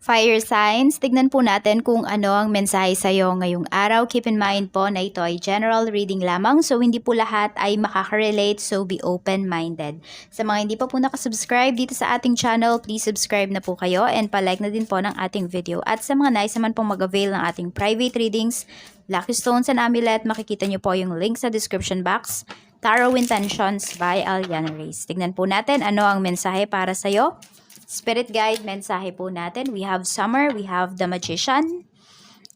Fire signs, tignan po natin kung ano ang mensahe sa'yo ngayong araw. Keep in mind po na ito ay general reading lamang so hindi po lahat ay makaka-relate so be open-minded. Sa mga hindi pa po nakasubscribe dito sa ating channel, please subscribe na po kayo and palike na din po ng ating video. At sa mga nais naman pong mag-avail ng ating private readings, Lucky Stones and Amulet, makikita nyo po yung link sa description box. Tarot Intentions by Aliana Reyes. Tignan po natin ano ang mensahe para sa'yo. Spirit guide, mensahe po natin. We have summer, we have the magician.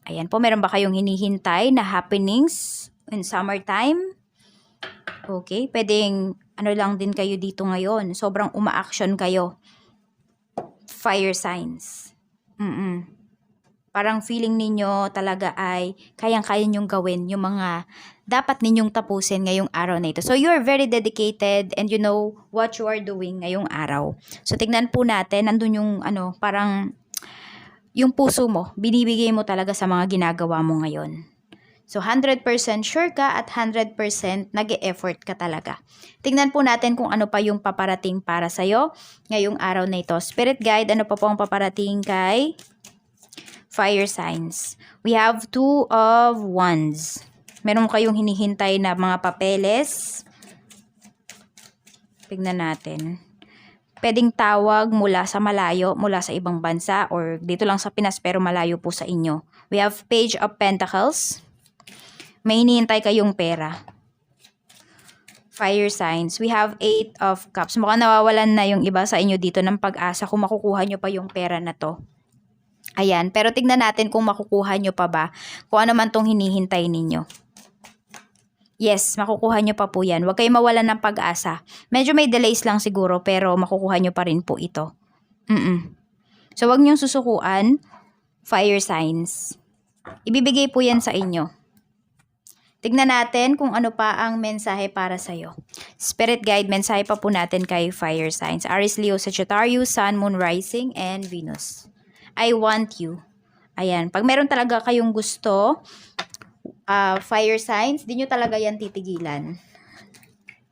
Ayan po, meron ba kayong hinihintay na happenings in summertime? Okay, pwedeng ano lang din kayo dito ngayon. Sobrang uma-action kayo. Fire signs. Mm-mm. Parang feeling ninyo talaga ay kayang-kaya nyong gawin yung mga dapat ninyong tapusin ngayong araw na ito. So, you are very dedicated and you know what you are doing ngayong araw. So, tignan po natin, nandun yung ano, parang yung puso mo, binibigay mo talaga sa mga ginagawa mo ngayon. So, 100% sure ka at 100% nag effort ka talaga. Tingnan po natin kung ano pa yung paparating para sa'yo ngayong araw na ito. Spirit guide, ano pa po ang paparating kay fire signs? We have two of wands. Meron kayong hinihintay na mga papeles. Tignan natin. Pwedeng tawag mula sa malayo, mula sa ibang bansa, or dito lang sa Pinas pero malayo po sa inyo. We have Page of Pentacles. May hinihintay kayong pera. Fire signs. We have Eight of Cups. Mukhang nawawalan na yung iba sa inyo dito ng pag-asa kung makukuha nyo pa yung pera na to. Ayan. Pero tignan natin kung makukuha nyo pa ba. Kung ano man tong hinihintay ninyo. Yes, makukuha nyo pa po yan. Huwag kayong mawalan ng pag-asa. Medyo may delays lang siguro pero makukuha nyo pa rin po ito. Mm-mm. So, huwag niyong susukuan. Fire signs. Ibibigay po yan sa inyo. Tignan natin kung ano pa ang mensahe para sa'yo. Spirit guide, mensahe pa po natin kay fire signs. Aries, Leo, Sagittarius, Sun, Moon, Rising, and Venus. I want you. Ayan. Pag meron talaga kayong gusto, uh, fire signs, di nyo talaga yan titigilan.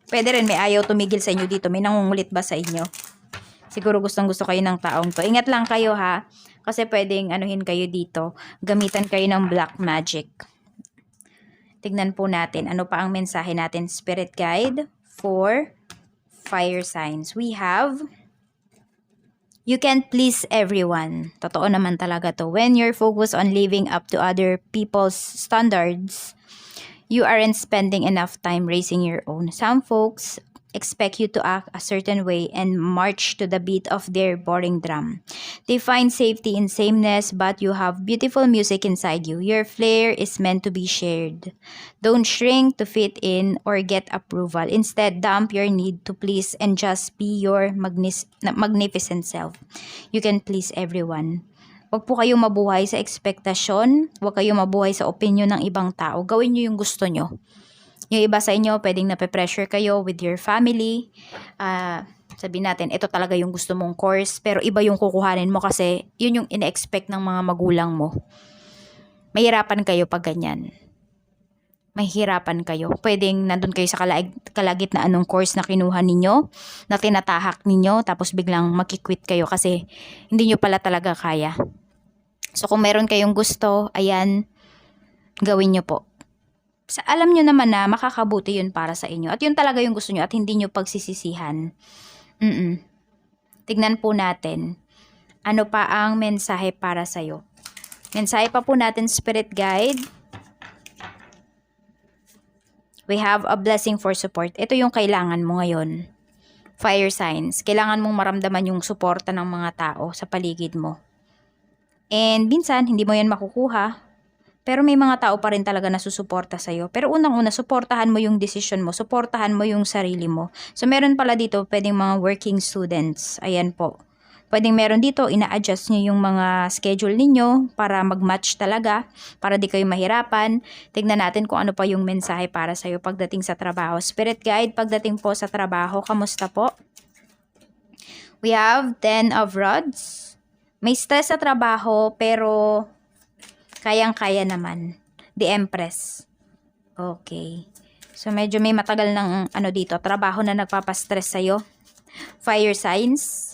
Pwede rin may ayaw tumigil sa inyo dito. May nangungulit ba sa inyo? Siguro gustong gusto kayo ng taong to. Ingat lang kayo ha. Kasi pwedeng anuhin kayo dito. Gamitan kayo ng black magic. Tignan po natin ano pa ang mensahe natin. Spirit guide for fire signs. We have You can't please everyone. Totoo naman talaga to. When you're focused on living up to other people's standards, you aren't spending enough time raising your own. Some folks expect you to act a certain way and march to the beat of their boring drum. They find safety in sameness, but you have beautiful music inside you. Your flair is meant to be shared. Don't shrink to fit in or get approval. Instead, dump your need to please and just be your magnis- magnificent self. You can please everyone. Huwag po kayong mabuhay sa ekspektasyon, huwag kayong mabuhay sa opinion ng ibang tao. Gawin nyo yung gusto nyo. Yung iba sa inyo, pwedeng nape-pressure kayo with your family. Uh, sabihin natin, ito talaga yung gusto mong course, pero iba yung kukuhanin mo kasi yun yung ine-expect ng mga magulang mo. Mahirapan kayo pag ganyan. Mahirapan kayo. Pwedeng nandun kayo sa kalag kalagit na anong course na kinuha ninyo, na tinatahak ninyo, tapos biglang makikwit kayo kasi hindi nyo pala talaga kaya. So kung meron kayong gusto, ayan, gawin nyo po sa alam nyo naman na makakabuti yun para sa inyo. At yun talaga yung gusto nyo at hindi nyo pagsisisihan. Mm-mm. Tignan po natin. Ano pa ang mensahe para sa'yo? Mensahe pa po natin, Spirit Guide. We have a blessing for support. Ito yung kailangan mo ngayon. Fire signs. Kailangan mong maramdaman yung suporta ng mga tao sa paligid mo. And minsan, hindi mo yan makukuha pero may mga tao pa rin talaga na susuporta sa'yo. Pero unang-una, suportahan mo yung decision mo. Suportahan mo yung sarili mo. So, meron pala dito, pwedeng mga working students. Ayan po. Pwedeng meron dito, ina-adjust nyo yung mga schedule ninyo para mag-match talaga, para di kayo mahirapan. Tignan natin kung ano pa yung mensahe para sa'yo pagdating sa trabaho. Spirit guide, pagdating po sa trabaho, kamusta po? We have 10 of rods. May stress sa trabaho, pero Kayang-kaya naman. The Empress. Okay. So, medyo may matagal ng ano dito, trabaho na nagpapastress sa'yo. Fire signs.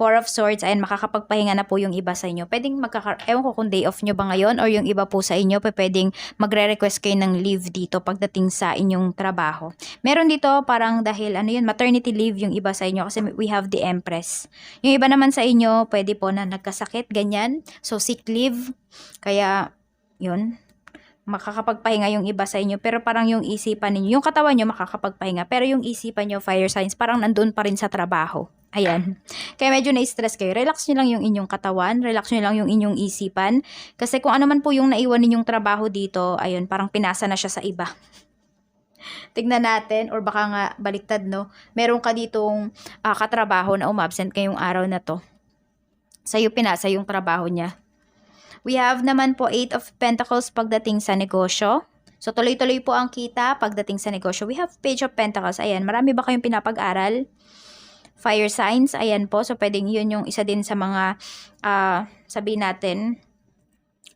Four of Swords, ayan, makakapagpahinga na po yung iba sa inyo. Pwedeng magkaka... Ewan ko kung day off nyo ba ngayon or yung iba po sa inyo, pwedeng magre-request kayo ng leave dito pagdating sa inyong trabaho. Meron dito parang dahil ano yun, maternity leave yung iba sa inyo kasi we have the Empress. Yung iba naman sa inyo, pwede po na nagkasakit, ganyan. So, sick leave. Kaya, yun, makakapagpahinga yung iba sa inyo pero parang yung isipan ninyo, yung katawan nyo makakapagpahinga pero yung isipan nyo, fire signs, parang nandun pa rin sa trabaho. Ayan. Kaya medyo na-stress kayo. Relax nyo lang yung inyong katawan, relax nyo lang yung inyong isipan. Kasi kung ano man po yung naiwan ninyong trabaho dito, ayun, parang pinasa na siya sa iba. Tignan natin, or baka nga baliktad, no? Meron ka ditong ah, katrabaho na umabsent ngayong araw na to. Sa'yo pinasa yung trabaho niya. We have naman po 8 of Pentacles pagdating sa negosyo. So, tuloy-tuloy po ang kita pagdating sa negosyo. We have Page of Pentacles. Ayan, marami ba kayong pinapag-aral? Fire signs, ayan po. So, pwedeng yun yung isa din sa mga, ah, sabihin natin,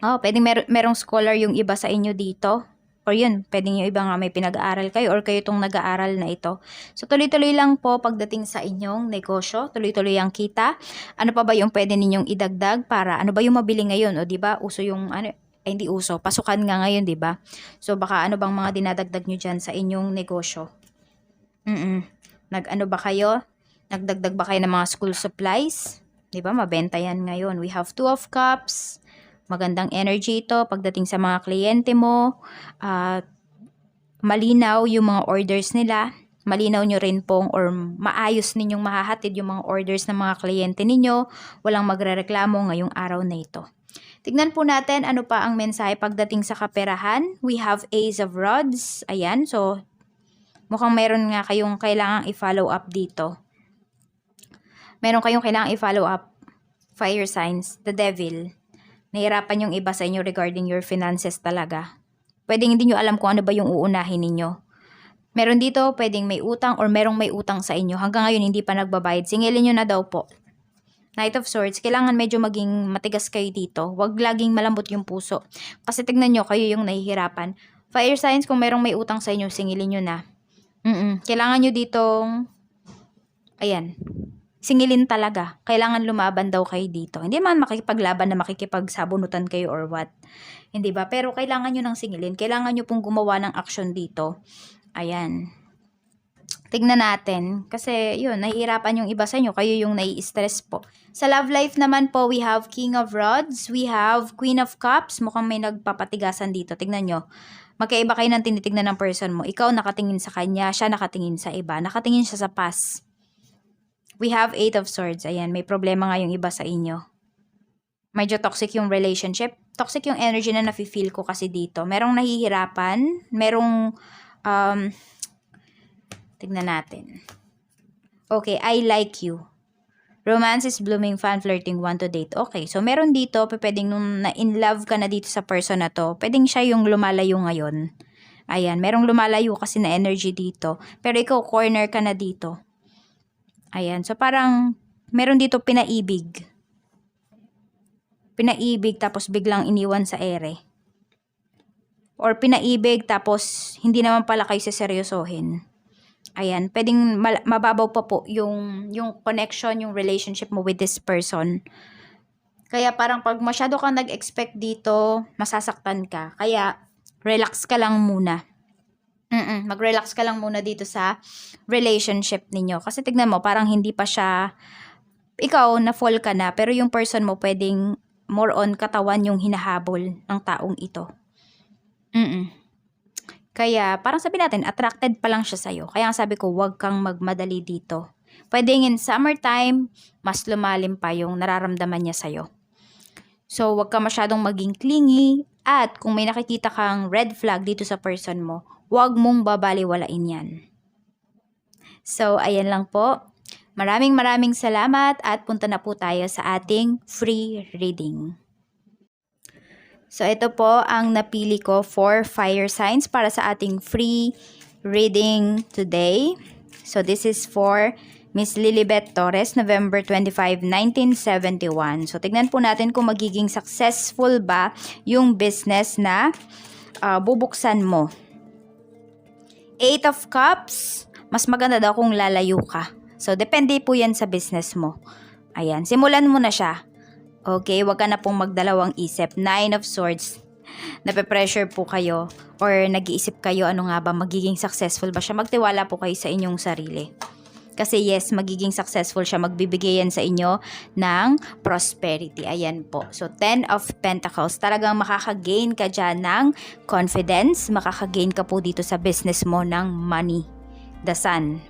oh, pwedeng mer- merong scholar yung iba sa inyo dito. Or yun, pwedeng yung iba nga may pinag-aaral kayo or kayo itong nag-aaral na ito. So, tuloy-tuloy lang po pagdating sa inyong negosyo. Tuloy-tuloy ang kita. Ano pa ba yung pwede ninyong idagdag para, ano ba yung mabili ngayon? O, di ba uso yung, ano, ay, hindi uso. Pasukan nga ngayon, di ba? So, baka ano bang mga dinadagdag nyo dyan sa inyong negosyo? Mm Nag-ano ba kayo? Nagdagdag ba kayo ng mga school supplies? Di ba? Mabenta yan ngayon. We have two of cups. Magandang energy ito pagdating sa mga kliyente mo. At malinaw yung mga orders nila. Malinaw nyo rin pong or maayos ninyong mahahatid yung mga orders ng mga kliyente ninyo. Walang magrereklamo ngayong araw na ito. Tignan po natin ano pa ang mensahe pagdating sa kaperahan. We have Ace of Rods. Ayan, so mukhang meron nga kayong kailangang i-follow up dito. Meron kayong kailangang i-follow up. Fire signs, the devil. Nahirapan yung iba sa inyo regarding your finances talaga. Pwedeng hindi nyo alam kung ano ba yung uunahin ninyo. Meron dito, pwedeng may utang or merong may utang sa inyo. Hanggang ngayon hindi pa nagbabayad. Singilin nyo na daw po. Knight of Swords, kailangan medyo maging matigas kayo dito. Huwag laging malambot yung puso. Kasi tignan nyo, kayo yung nahihirapan. Fire signs, kung merong may utang sa inyo, singilin nyo na. Mm Kailangan nyo ditong, ayan, singilin talaga. Kailangan lumaban daw kayo dito. Hindi man makikipaglaban na makikipagsabunutan kayo or what. Hindi ba? Pero kailangan nyo ng singilin. Kailangan nyo pong gumawa ng action dito. Ayan. Tignan natin. Kasi, yun, nahihirapan yung iba sa inyo. Kayo yung nai-stress po. Sa love life naman po, we have King of Rods. We have Queen of Cups. Mukhang may nagpapatigasan dito. Tignan nyo. Magkaiba kayo ng tinitignan ng person mo. Ikaw nakatingin sa kanya, siya nakatingin sa iba. Nakatingin siya sa past. We have Eight of Swords. Ayan, may problema nga yung iba sa inyo. Medyo toxic yung relationship. Toxic yung energy na nafe-feel ko kasi dito. Merong nahihirapan. Merong, um, tignan natin. Okay, I like you. Romance is blooming, fan flirting, want to date. Okay, so meron dito, pwedeng nung na-in love ka na dito sa person na to, pwedeng siya yung lumalayo ngayon. Ayan, merong lumalayo kasi na energy dito. Pero ikaw, corner ka na dito. Ayan, so parang meron dito pinaibig. Pinaibig tapos biglang iniwan sa ere. Or pinaibig tapos hindi naman pala kayo seryosohin. Ayan, pwedeng mababaw pa po yung, yung connection, yung relationship mo with this person. Kaya parang pag masyado kang nag-expect dito, masasaktan ka. Kaya, relax ka lang muna. Mm-mm, mag-relax ka lang muna dito sa relationship ninyo. Kasi tignan mo, parang hindi pa siya, ikaw, na-fall ka na, pero yung person mo pwedeng more on katawan yung hinahabol ng taong ito. Mm kaya, parang sabi natin, attracted pa lang siya sa'yo. Kaya ang sabi ko, huwag kang magmadali dito. Pwedeng in summertime, mas lumalim pa yung nararamdaman niya sa'yo. So, huwag ka masyadong maging clingy. At kung may nakikita kang red flag dito sa person mo, huwag mong babaliwalain yan. So, ayan lang po. Maraming maraming salamat at punta na po tayo sa ating free reading. So, ito po ang napili ko for fire signs para sa ating free reading today. So, this is for Miss Lilibet Torres, November 25, 1971. So, tignan po natin kung magiging successful ba yung business na ah, bubuksan mo. Eight of Cups, mas maganda daw kung lalayo ka. So, depende po yan sa business mo. Ayan, simulan mo na siya. Okay, wag ka na pong magdalawang isip. Nine of Swords. Nape-pressure po kayo or nag-iisip kayo ano nga ba, magiging successful ba siya? Magtiwala po kayo sa inyong sarili. Kasi yes, magiging successful siya. Magbibigay yan sa inyo ng prosperity. Ayan po. So, 10 of Pentacles. Talagang makakagain ka dyan ng confidence. Makakagain ka po dito sa business mo ng money. The Sun.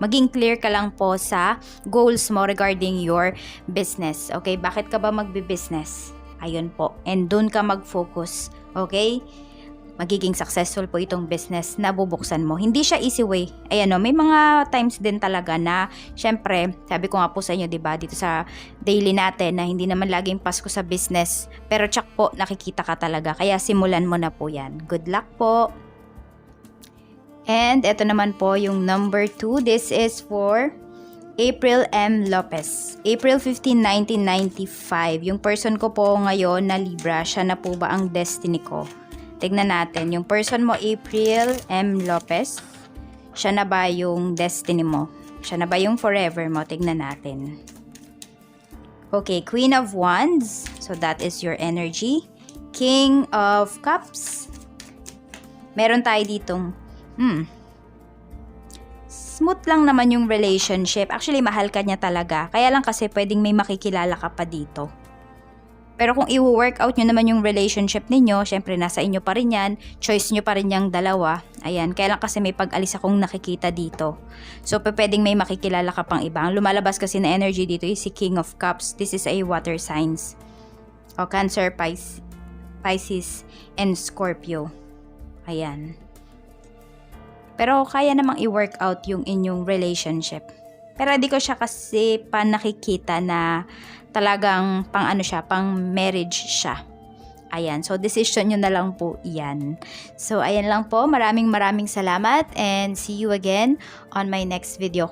Maging clear ka lang po sa goals mo regarding your business. Okay? Bakit ka ba magbi-business? Ayun po. And dun ka mag-focus. Okay? Magiging successful po itong business na bubuksan mo. Hindi siya easy way. Ayan o, may mga times din talaga na, syempre, sabi ko nga po sa inyo, di ba, dito sa daily natin na hindi naman laging Pasko sa business. Pero tsak po, nakikita ka talaga. Kaya simulan mo na po yan. Good luck po! And ito naman po yung number 2. This is for April M. Lopez. April 15, 1995. Yung person ko po ngayon na Libra, siya na po ba ang destiny ko? Tignan natin. Yung person mo, April M. Lopez, siya na ba yung destiny mo? Siya na ba yung forever mo? Tignan natin. Okay, Queen of Wands. So that is your energy. King of Cups. Meron tayo ditong, hmm, smooth lang naman yung relationship. Actually, mahal ka niya talaga. Kaya lang kasi pwedeng may makikilala ka pa dito. Pero kung i-work out nyo naman yung relationship ninyo, syempre nasa inyo pa rin yan, choice nyo pa rin yung dalawa. Ayan, kaya lang kasi may pag-alis akong nakikita dito. So, pwedeng may makikilala ka pang iba. Ang lumalabas kasi na energy dito is si King of Cups. This is a water signs. O Cancer, Pis- Pisces, and Scorpio. Ayan. Pero kaya namang i-work out yung inyong relationship. Pero di ko siya kasi pa nakikita na talagang pang ano siya, pang marriage siya. Ayan, so decision nyo na lang po iyan. So, ayan lang po. Maraming maraming salamat and see you again on my next video.